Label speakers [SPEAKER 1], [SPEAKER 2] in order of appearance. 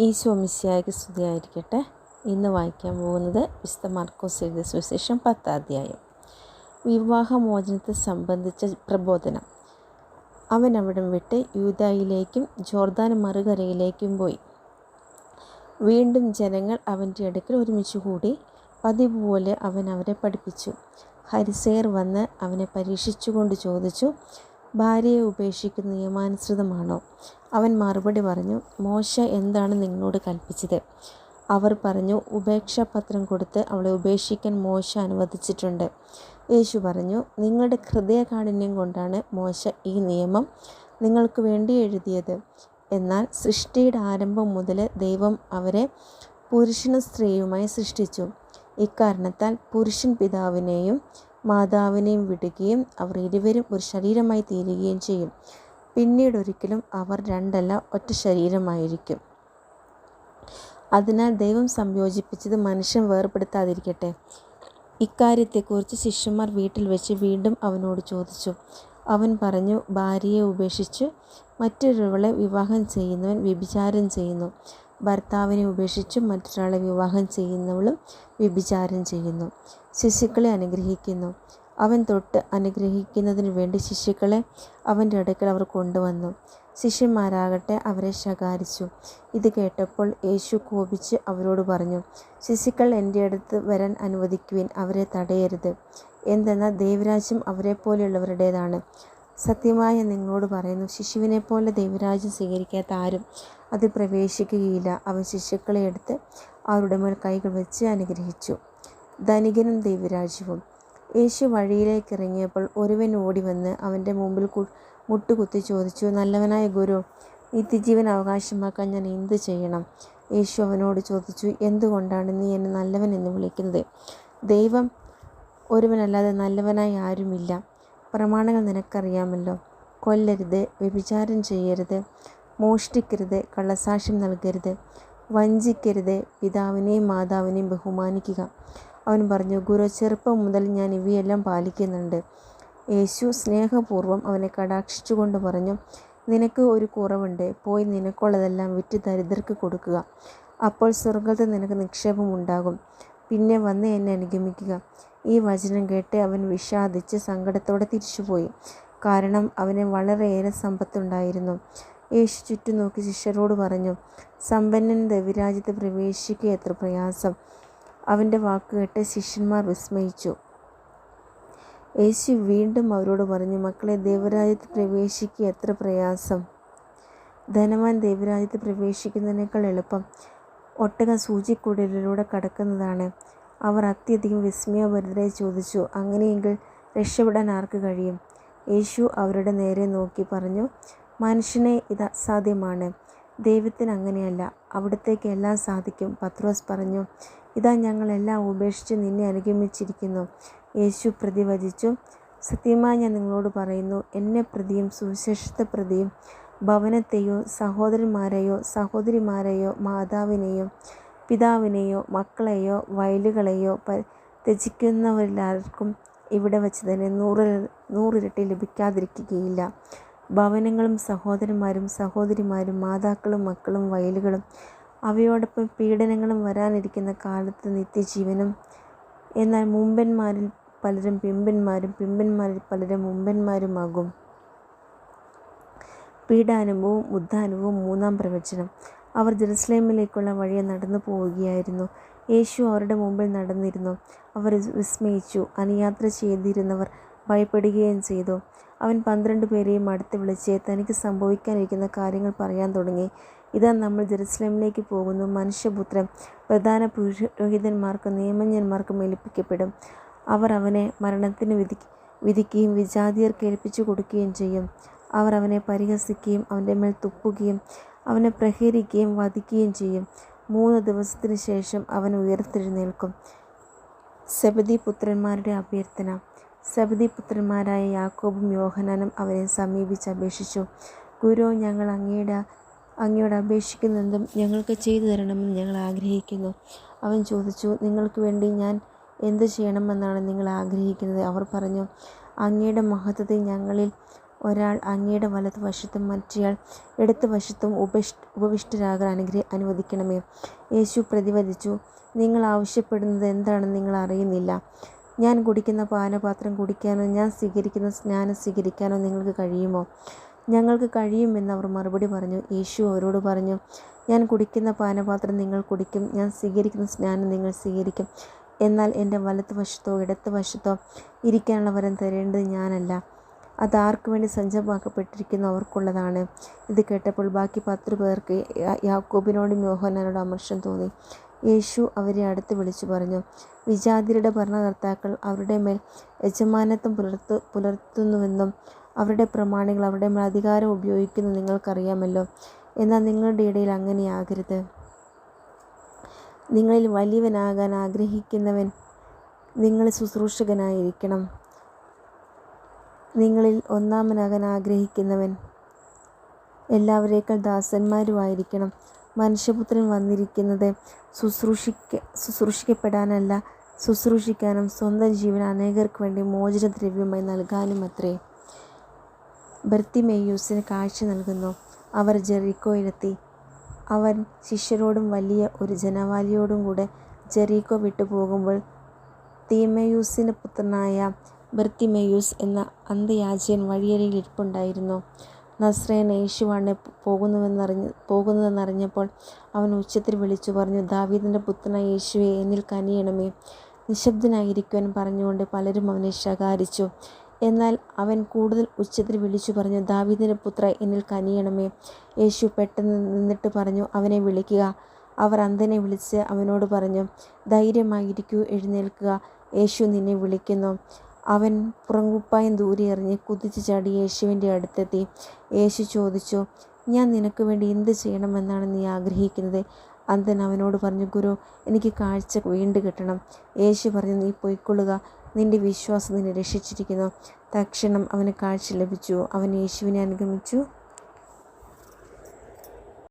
[SPEAKER 1] ഈശോ മിശിയായ്ക്ക് സ്തുതിയായിരിക്കട്ടെ. ഇന്ന് വായിക്കാൻ പോകുന്നത് വിശുദ്ധ മാർക്കോസ് എഴുതിയ സുവിശേഷം പത്താധ്യായം. വിവാഹമോചനത്തെ സംബന്ധിച്ച പ്രബോധനം. അവൻ അവിടം വിട്ട് യൂതായിലേക്കും ജോർദാൻ മറുകരയിലേക്കും പോയി. വീണ്ടും ജനങ്ങൾ അവന്റെ അടുക്കൽ ഒരുമിച്ച് കൂടി പതിവ് പോലെ അവൻ അവരെ പഠിപ്പിച്ചു. ഹരിസേർ വന്ന് അവനെ പരീക്ഷിച്ചുകൊണ്ട് ചോദിച്ചു ഭാര്യയെ ഉപേക്ഷിക്കുന്ന നിയമാനുസൃതമാണോ? അവൻ മറുപടി പറഞ്ഞു മോശ എന്താണ് നിങ്ങളോട് കൽപ്പിച്ചത്? അവർ പറഞ്ഞു ഉപേക്ഷാപത്രം കൊടുത്ത് അവളെ ഉപേക്ഷിക്കാൻ മോശ അനുവദിച്ചിട്ടുണ്ട്. യേശു പറഞ്ഞു നിങ്ങളുടെ ഹൃദയകാഠിന്യം കൊണ്ടാണ് മോശ ഈ നിയമം നിങ്ങൾക്ക് വേണ്ടി എഴുതിയത്. എന്നാൽ സൃഷ്ടിയുടെ ആരംഭം മുതൽ ദൈവം അവരെ പുരുഷനും സ്ത്രീയുമായി സൃഷ്ടിച്ചു. ഇക്കാരണത്താൽ പുരുഷൻ പിതാവിനെയും മാതാവിനെയും വിടുകയും അവർ ഇരുവരും ഒരു ശരീരമായി തീരുകയും ചെയ്യും. പിന്നീട് ഒരിക്കലും അവർ രണ്ടല്ല ഒറ്റ ശരീരമായിരിക്കും. അതിനാൽ ദൈവം സംയോജിപ്പിച്ചത് മനുഷ്യൻ വേർപെടുത്താതിരിക്കട്ടെ. ഇക്കാര്യത്തെക്കുറിച്ച് ശിഷ്യന്മാർ വീട്ടിൽ വെച്ച് വീണ്ടും അവനോട് ചോദിച്ചു. അവൻ പറഞ്ഞു ഭാര്യയെ ഉപേക്ഷിച്ച് മറ്റൊരുവളെ വിവാഹം ചെയ്യുന്നവൻ വ്യഭിചാരം ചെയ്യുന്നു. ഭർത്താവിനെ ഉപേക്ഷിച്ച് മറ്റൊരാളെ വിവാഹം ചെയ്യുന്നവളും വ്യഭിചാരം ചെയ്യുന്നു. ശിശുക്കളെ അനുഗ്രഹിക്കുന്നു. അവൻ തൊട്ട് അനുഗ്രഹിക്കുന്നതിന് വേണ്ടി ശിശുക്കളെ അവന്റെ അടുക്കൽ അവർ കൊണ്ടുവന്നു. ശിഷ്യന്മാരാകട്ടെ അവരെ ശകാരിച്ചു. ഇത് കേട്ടപ്പോൾ യേശു കോപിച്ച് അവരോട് പറഞ്ഞു ശിശുക്കൾ എന്റെ അടുത്ത് വരാൻ അനുവദിക്കുവിൻ അവരെ തടയരുത്. എന്തെന്നാൽ ദൈവരാജ്യം അവരെ പോലെയുള്ളവരുടേതാണ്. സത്യമായ നിങ്ങളോട് പറയുന്നു ശിശുവിനെ പോലെ ദൈവരാജ്യം സ്വീകരിക്കാത്ത ആരും അതിൽ പ്രവേശിക്കുകയില്ല. അവൻ ശിശുക്കളെ എടുത്ത് അവരുടെ മേൽ കൈകൾ വെച്ച് അനുഗ്രഹിച്ചു. ധനികനും ദൈവരാജ്യവും. യേശു വഴിയിലേക്ക് ഇറങ്ങിയപ്പോൾ ഒരുവൻ ഓടി വന്ന് അവന്റെ മുമ്പിൽ മുട്ടുകുത്തി ചോദിച്ചു നല്ലവനായ ഗുരു നിത്യജീവൻ അവകാശമാക്കാൻ ഞാൻ എന്ത് ചെയ്യണം? യേശു അവനോട് ചോദിച്ചു എന്തുകൊണ്ടാണ് നീ എന്നെ നല്ലവൻ എന്ന് വിളിക്കുന്നത്? ദൈവം ഒരുവനല്ലാതെ നല്ലവനായി ആരുമില്ല. പ്രമാണങ്ങൾ നിനക്കറിയാമല്ലോ. കൊല്ലരുത് വ്യഭിചാരം ചെയ്യരുത്. മോഷ്ടിക്കരുത് കള്ളസാക്ഷ്യം നൽകരുത്. വഞ്ചിക്കരുത് പിതാവിനെയും മാതാവിനെയും ബഹുമാനിക്കുക. അവൻ പറഞ്ഞു ഗുരു ചെറുപ്പം മുതൽ ഞാൻ ഇവയെല്ലാം പാലിക്കുന്നുണ്ട്. യേശു സ്നേഹപൂർവം അവനെ കടാക്ഷിച്ചുകൊണ്ട് പറഞ്ഞു നിനക്ക് ഒരു കുറവുണ്ട്. പോയി നിനക്കുള്ളതെല്ലാം വിറ്റ് ദരിദ്രർക്ക് കൊടുക്കുക. അപ്പോൾ സ്വർഗത്തിൽ നിനക്ക് നിക്ഷേപം ഉണ്ടാകും. പിന്നെ വന്ന് എന്നെ അനുഗമിക്കുക. ഈ വചനം കേട്ട് അവൻ വിഷാദിച്ച് സങ്കടത്തോടെ തിരിച്ചുപോയി. കാരണം അവന് വളരെയേറെ സമ്പത്തുണ്ടായിരുന്നു. യേശു ചുറ്റും നോക്കി ശിഷ്യരോട് പറഞ്ഞു സമ്പന്നൻ ദൈവരാജ്യത്ത് പ്രവേശിക്കുക എത്ര പ്രയാസം. അവന്റെ വാക്ക് കേട്ട് ശിഷ്യന്മാർ വിസ്മയിച്ചു. യേശു വീണ്ടും അവരോട് പറഞ്ഞു മക്കളെ ദൈവരാജ്യത്ത് പ്രവേശിക്കുക എത്ര പ്രയാസം. ധനവാൻ ദൈവരാജ്യത്ത് പ്രവേശിക്കുന്നതിനേക്കാൾ എളുപ്പം ഒട്ടക സൂചിക്കുടലിലൂടെ കടക്കുന്നതാണ്. അവർ അത്യധികം വിസ്മയഭരിതരായി ചോദിച്ചു അങ്ങനെയെങ്കിൽ രക്ഷപ്പെടാൻ ആർക്ക് കഴിയും? യേശു അവരുടെ നേരെ നോക്കി പറഞ്ഞു മനുഷ്യനെ ഇത് അസാധ്യമാണ് ദൈവത്തിന് അങ്ങനെയല്ല. അവിടത്തേക്ക് എല്ലാം സാധിക്കും. പത്രോസ് പറഞ്ഞു ഇതാ ഞങ്ങളെല്ലാം ഉപേക്ഷിച്ച് നിന്നെ അനുഗമിച്ചിരിക്കുന്നു. യേശു പ്രതിവചിച്ചു. സത്യമായി ഞാൻ നിങ്ങളോട് പറയുന്നു എന്നെ പ്രതിയും സുവിശേഷത്തെ പ്രതിയും ഭവനത്തെയോ സഹോദരന്മാരെയോ സഹോദരിമാരെയോ മാതാവിനെയോ പിതാവിനെയോ മക്കളെയോ വയലുകളെയോ പ ത്യജിക്കുന്നവരെല്ലാവർക്കും ഇവിടെ വച്ച് തന്നെ നൂറ് നൂറിരട്ടി ലഭിക്കാതിരിക്കുകയില്ല. ഭവനങ്ങളും സഹോദരന്മാരും സഹോദരിമാരും മാതാക്കളും മക്കളും വയലുകളും അവയോടൊപ്പം പീഡനങ്ങളും വരാനിരിക്കുന്ന കാലത്ത് നിത്യജീവനും. എന്നാൽ മുമ്പന്മാരിൽ പലരും പിമ്പന്മാരും പിമ്പന്മാരിൽ പലരും മുമ്പന്മാരുമാകും. പീഡാനുഭവവും ഉദ്ധാനവും മൂന്നാം പ്രവചനം. അവർ ജെറുസലേമിലേക്കുള്ള വഴിയെ നടന്നു പോവുകയായിരുന്നു. യേശു അവരുടെ മുമ്പിൽ നടന്നിരുന്നു. അവർ വിസ്മയിച്ചു. അനുയാത്ര ചെയ്തിരുന്നവർ ഭയപ്പെടുകയും ചെയ്തു. അവൻ പന്ത്രണ്ട് പേരെയും അടുത്ത് വിളിച്ച് തനിക്ക് സംഭവിക്കാനിരിക്കുന്ന കാര്യങ്ങൾ പറയാൻ തുടങ്ങി. ഇതാ നമ്മൾ ജെറുസലേമിലേക്ക് പോകുന്നു. മനുഷ്യപുത്രൻ പ്രധാന പുരോഹിതന്മാർക്കും നിയമജ്ഞന്മാർക്കും ഏൽപ്പിക്കപ്പെടും. അവർ അവനെ മരണത്തിന് വിധി വിധിക്കുകയും വിജാതിയർക്ക് ഏൽപ്പിച്ചു കൊടുക്കുകയും ചെയ്യും. അവർ അവനെ പരിഹസിക്കുകയും അവന്റെ മേൽ തുപ്പുകയും അവനെ പ്രഹരിക്കുകയും വധിക്കുകയും ചെയ്യും. മൂന്ന് ദിവസത്തിന് ശേഷം അവൻ ഉയർത്തെഴുന്നേൽക്കും. സെബദി പുത്രന്മാരുടെ അഭ്യർത്ഥന. സെബദി പുത്രന്മാരായ യാക്കോബും യോഹനാനും അവരെ സമീപിച്ച് അപേക്ഷിച്ചു. ഗുരു ഞങ്ങൾ അങ്ങയുടെ അങ്ങയോട് അപേക്ഷിക്കുന്നതും ഞങ്ങൾക്ക് ചെയ്തു തരണമെന്ന് ഞങ്ങൾ ആഗ്രഹിക്കുന്നു. അവൻ ചോദിച്ചു നിങ്ങൾക്ക് വേണ്ടി ഞാൻ എന്ത് ചെയ്യണമെന്നാണ് നിങ്ങൾ ആഗ്രഹിക്കുന്നത്? അവർ പറഞ്ഞു അങ്ങയുടെ മഹത്വത്തെ ഞങ്ങളിൽ ഒരാൾ അങ്ങയുടെ വലതുവശത്തും മറ്റേയാൾ ഇടത്തുവശത്തും ഉപഷ് ഉപവിഷ്ടരാകാൻ അനുഗ്രഹ അനുവദിക്കണമേ. യേശു പ്രതിവദിച്ചു നിങ്ങൾ ആവശ്യപ്പെടുന്നത് എന്താണെന്ന് നിങ്ങൾ അറിയുന്നില്ല. ഞാൻ കുടിക്കുന്ന പാനപാത്രം കുടിക്കാനോ ഞാൻ സ്വീകരിക്കുന്ന സ്നാനം സ്വീകരിക്കാനോ നിങ്ങൾക്ക് കഴിയുമോ? ഞങ്ങൾക്ക് കഴിയുമെന്ന് അവർ മറുപടി പറഞ്ഞു. യേശു അവരോട് പറഞ്ഞു ഞാൻ കുടിക്കുന്ന പാനപാത്രം നിങ്ങൾ കുടിക്കും ഞാൻ സ്വീകരിക്കുന്ന സ്നാനം നിങ്ങൾ സ്വീകരിക്കും. എന്നാൽ എന്റെ വലത്ത് വശത്തോ ഇടത്ത് വശത്തോ ഇരിക്കാനുള്ള വരം തരേണ്ടത് ഞാനല്ല. അത് ആർക്കു വേണ്ടി സജ്ജമാക്കപ്പെട്ടിരിക്കുന്നു അവർക്കുള്ളതാണ്. ഇത് കേട്ടപ്പോൾ ബാക്കി പത്ത് പേർക്ക് യാക്കോബിനോടും യോഹന്നാനോടും അമർഷം തോന്നി. യേശു അവരെ അടുത്ത് വിളിച്ചു പറഞ്ഞു വിജാതിരുടെ ഭരണകർത്താക്കൾ അവരുടെ മേൽ യജമാനത്വം പുലർത്തു പുലർത്തുന്നുവെന്നും അവരുടെ പ്രമാണികൾ അവരുടെ മേൽ അധികാരം ഉപയോഗിക്കുന്നു നിങ്ങൾക്കറിയാമല്ലോ. എന്നാൽ നിങ്ങളുടെ ഇടയിൽ അങ്ങനെയാകരുത്. നിങ്ങളിൽ വലിയവനാകാൻ ആഗ്രഹിക്കുന്നവൻ നിങ്ങൾ ശുശ്രൂഷകനായിരിക്കണം. നിങ്ങളിൽ ഒന്നാമനാകാൻ ആഗ്രഹിക്കുന്നവൻ എല്ലാവരേക്കാൾ ദാസന്മാരുമായിരിക്കണം. മനുഷ്യപുത്രൻ വന്നിരിക്കുന്നത് ശുശ്രൂഷിക്ക ശുശ്രൂഷിക്കപ്പെടാനല്ല ശുശ്രൂഷിക്കാനും സ്വന്തം ജീവൻ അനേകർക്ക് വേണ്ടി മോചനദ്രവ്യമായി നൽകാനും അത്രേ. ബർത്തിമേയൂസിന് കാഴ്ച നൽകുന്നു. അവർ ജെറീക്കോയിലെത്തി അവൻ ശിഷ്യരോടും വലിയ ഒരു ജനവാലിയോടും കൂടെ ജെറീക്കോ വിട്ടു പോകുമ്പോൾ തീമയൂസിന്റെ പുത്രനായ ബർത്തിമേയൂസ് എന്ന അന്ധയാചകൻ വഴിയരികിൽ ഇരിപ്പുണ്ടായിരുന്നു. നസ്രയൻ യേശുവാണ് പോകുന്നുവെന്നറിഞ്ഞ് പോകുന്നതെന്നറിഞ്ഞപ്പോൾ അവൻ ഉച്ചത്തിൽ വിളിച്ചു പറഞ്ഞു ദാവീദിന്റെ പുത്രനായ യേശുവെ എന്നിൽ കനിയണമേ. നിശബ്ദനായിരിക്കുവാൻ പറഞ്ഞുകൊണ്ട് പലരും അവനെ ശകാരിച്ചു. എന്നാൽ അവൻ കൂടുതൽ ഉച്ചത്തിൽ വിളിച്ചു പറഞ്ഞു ദാവീദിന്റെ പുത്ര എന്നിൽ കനിയണമേ. യേശു പെട്ടെന്ന് നിന്നിട്ട് പറഞ്ഞു അവനെ വിളിക്കുക. അവർ അന്ധനെ വിളിച്ച് അവനോട് പറഞ്ഞു ധൈര്യമായിരിക്കൂ എഴുന്നേൽക്കുക. യേശു നിന്നെ വിളിക്കുന്നു. അവൻ പുറങ്കുപ്പായം ദൂരെ എറിഞ്ഞ് കുതിച്ചു ചാടി യേശുവിന്റെ അടുത്തെത്തി. യേശു ചോദിച്ചു ഞാൻ നിനക്ക് വേണ്ടി എന്ത് ചെയ്യണമെന്നാണ് നീ ആഗ്രഹിക്കുന്നത്? അന്തൻ അവനോട് പറഞ്ഞു ഗുരു എനിക്ക് കാഴ്ച വീണ്ടു കിട്ടണം. യേശു പറഞ്ഞു നീ പൊയ്ക്കൊള്ളുക. നിന്റെ വിശ്വാസം നിന്നെ രക്ഷിച്ചിരിക്കുന്നു. തക്ഷണം അവന് കാഴ്ച ലഭിച്ചു. അവൻ യേശുവിനെ അനുഗമിച്ചു.